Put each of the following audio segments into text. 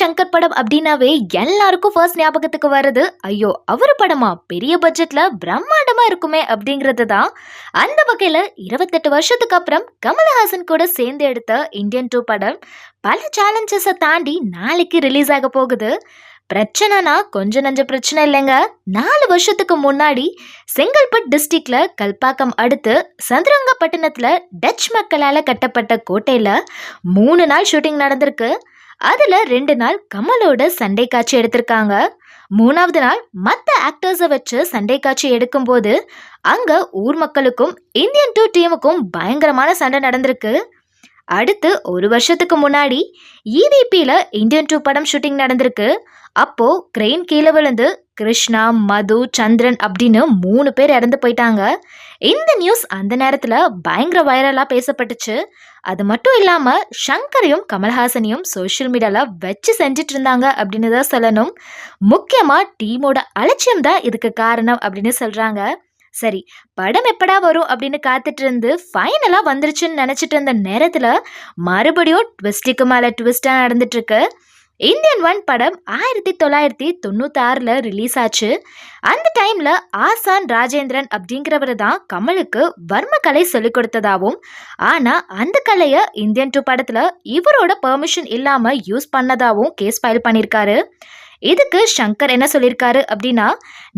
சங்கர் படம் அப்படின்னாவே எல்லாருக்கும் ஃபர்ஸ்ட் ஞாபகத்துக்கு வர்றது ஐயோ அவர் படமா? பெரிய பட்ஜெட்ல பிரம்மாண்டமா இருக்குமே அப்படிங்கிறது தான். அந்த வகையில இருபத்தெட்டு வருஷத்துக்கு அப்புறம் கமல்ஹாசன் கூட சேர்ந்து எடுத்த இந்தியன் டூ படம். பல சேலஞ்சஸை தாண்டி நாளைக்கு ரிலீஸ் ஆக போகுது. பிரச்சனைனா கொஞ்சம் நஞ்ச பிரச்சனை இல்லைங்க. நாலு வருஷத்துக்கு முன்னாடி செங்கல்பட் டிஸ்ட்ரிக்ட்ல கல்பாக்கம் அடுத்து சதுரங்கப்பட்டினத்துல டச் மக்களால் கட்டப்பட்ட கோட்டையில மூணு நாள் ஷூட்டிங் நடந்திருக்கு. அதில் ரெண்டு நாள் கமலோட சண்டை காட்சி எடுத்திருக்காங்க. மூணாவது நாள் மற்ற ஆக்டர்ஸை வச்சு சண்டை காட்சி எடுக்கும்போது அங்கே ஊர் மக்களுக்கும் இந்தியன் டூ டீமுக்கும் பயங்கரமான சண்டை நடந்திருக்கு. அடுத்து ஒரு வருஷத்துக்கு முன்னாடி இவிபியில் இந்தியன் டூ படம் ஷூட்டிங் நடந்திருக்கு. அப்போது கிரெயின் கீழே விழுந்து கிருஷ்ணா மது சந்திரன் அப்படின்னு மூணு பேர் இறந்து போயிட்டாங்க. இந்த நியூஸ் அந்த நேரத்தில் பயங்கர வைரலாக பேசப்பட்டுச்சு. அது மட்டும் இல்லாமல் ஷங்கரையும் கமல்ஹாசனையும் சோஷியல் மீடியாவில் வச்சு செஞ்சுட்டு இருந்தாங்க அப்படின்னு தான் சொல்லணும். முக்கியமாக டீமோட அலட்சியம் தான் இதுக்கு காரணம் அப்படின்னு சொல்கிறாங்க சரி படம் எப்படா வரும் அப்படின்னு காத்துட்டு இருந்து ஃபைனலாக வந்துருச்சுன்னு நினச்சிட்டு இருந்த நேரத்தில் மறுபடியும் ட்விஸ்ட்டுக்கு மேலே ட்விஸ்ட்டாக நடந்துட்டுருக்கு இருக்கு. இந்தியன் ஒன் படம் ஆயிரத்தி தொள்ளாயிரத்தி தொண்ணூத்தாறில் ரிலீஸ் ஆச்சு. அந்த டைமில் ஆசான் ராஜேந்திரன் அப்படிங்கிறவர் தான் கமலுக்கு வர்ம கலை சொல்லிக் கொடுத்ததாகவும் ஆனால் அந்த கலையை இந்தியன் டூ படத்தில் இவரோட பெர்மிஷன் இல்லாமல் யூஸ் பண்ணதாகவும் கேஸ் ஃபைல் பண்ணியிருக்காரு இதுக்கு சங்கர் என்ன சொல்லியிருக்காரு அப்படின்னா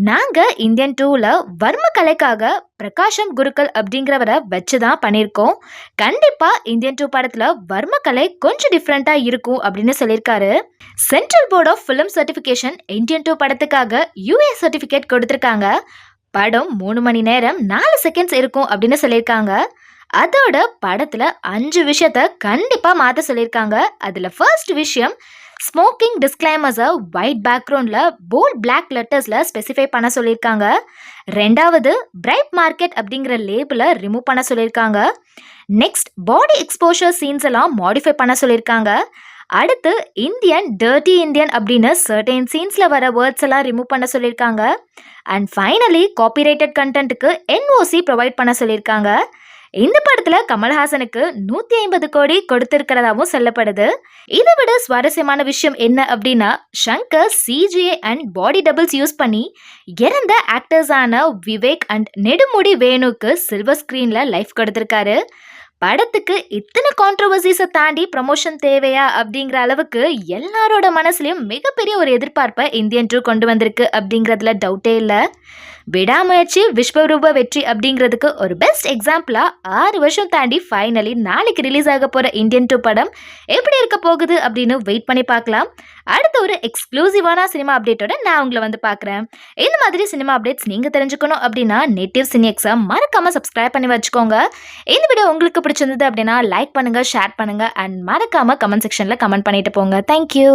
நாங்கள் இந்தியன் டூவில் வர்ம கலைக்காக பிரகாஷம் குருக்கள் அப்படிங்கிறவரை வச்சு தான் பண்ணியிருக்கோம். கண்டிப்பாக இந்தியன் டூ படத்தில் வர்ம கலை கொஞ்சம் டிஃப்ரெண்ட்டாக இருக்கும் அப்படின்னு சொல்லியிருக்காரு central board of film certification Indian two படத்துக்காக யூஏ சர்டிஃபிகேட் கொடுத்துருக்காங்க. படம் மூணு மணி நேரம் நாலு செகண்ட்ஸ் இருக்கும் அப்படின்னு சொல்லியிருக்காங்க அதோட படத்தில் அஞ்சு விஷயத்த கண்டிப்பாக மாற்ற சொல்லியிருக்காங்க அதில் ஃபர்ஸ்ட் விஷயம் ஸ்மோக்கிங் டிஸ்க்ளைமர்ஸை ஒயிட் பேக்ரவுண்டில் போல்ட் பிளாக் லெட்டர்ஸில் ஸ்பெசிஃபை பண்ண சொல்லியிருக்காங்க ரெண்டாவது பிரைட் மார்க்கெட் அப்படிங்கிற லேபிளை ரிமூவ் பண்ண சொல்லியிருக்காங்க நெக்ஸ்ட் பாடி எக்ஸ்போஷர் சீன்ஸ் எல்லாம் மாடிஃபை பண்ண சொல்லியிருக்காங்க அடுத்து இந்தியன் டர்ட்டி இந்தியன் அப்படின்னு சர்டைன் சீன்ஸில் வர வேர்ட்ஸ் எல்லாம் ரிமூவ் பண்ண சொல்லியிருக்காங்க அண்ட் ஃபைனலி காப்பிரைட்டட் கண்டென்ட்டுக்கு என்ஓசி ப்ரொவைட் பண்ண சொல்லியிருக்காங்க இந்த படத்துல கமல்ஹாசனுக்கு நூத்தி ஐம்பது கோடி கொடுத்திருக்கிறதாவும் சொல்லப்படுது. இதை விட சுவாரஸ்யமான விஷயம் என்ன அப்படின்னா Shankar CGI and body doubles use பண்ணி இறந்த ஆக்டர்ஸான விவேக் அண்ட் நெடுமுடி வேணுக்கு சில்வர் ஸ்கிரீன்ல லைஃப் கொடுத்திருக்காரு. படத்துக்கு இத்தனை கான்ட்ரவர்சிஸை தாண்டி ப்ரமோஷன் தேவையா அப்படிங்கிற அளவுக்கு எல்லாரோட மனசுலையும் மிகப்பெரிய ஒரு எதிர்பார்ப்பை இந்தியன் டூ கொண்டு வந்திருக்கு அப்படிங்கிறதுல டவுட்டே இல்லை. விடாமுயற்சி விஸ்வரூப வெற்றி அப்படிங்கிறதுக்கு ஒரு பெஸ்ட் எக்ஸாம்பிளாக ஆறு வருஷம் தாண்டி ஃபைனலி நாளைக்கு ரிலீஸ் ஆக போகிற இந்தியன் டூ படம் எப்படி இருக்க போகுது அப்படின்னு வெயிட் பண்ணி பார்க்கலாம். அடுத்த ஒரு எக்ஸ்க்ளூசிவான சினிமா அப்டேட்டோட நான் உங்களை வந்து பார்க்குறேன். இந்த மாதிரி சினிமா அப்டேட்ஸ் நீங்கள் தெரிஞ்சுக்கணும் அப்படின்னா நெட்டிவ் சினிஎக்ஸை மறக்காமல் சப்ஸ்கிரைப் பண்ணி வச்சுக்கோங்க. இந்த வீடியோ உங்களுக்கு பிடிச்சிருந்தது அப்படின்னா லைக் பண்ணுங்க ஷேர் பண்ணுங்க அண்ட் மறக்காம கமெண்ட் செக்ஷனில் கமெண்ட் பண்ணிட்டு போங்க. தேங்க்யூ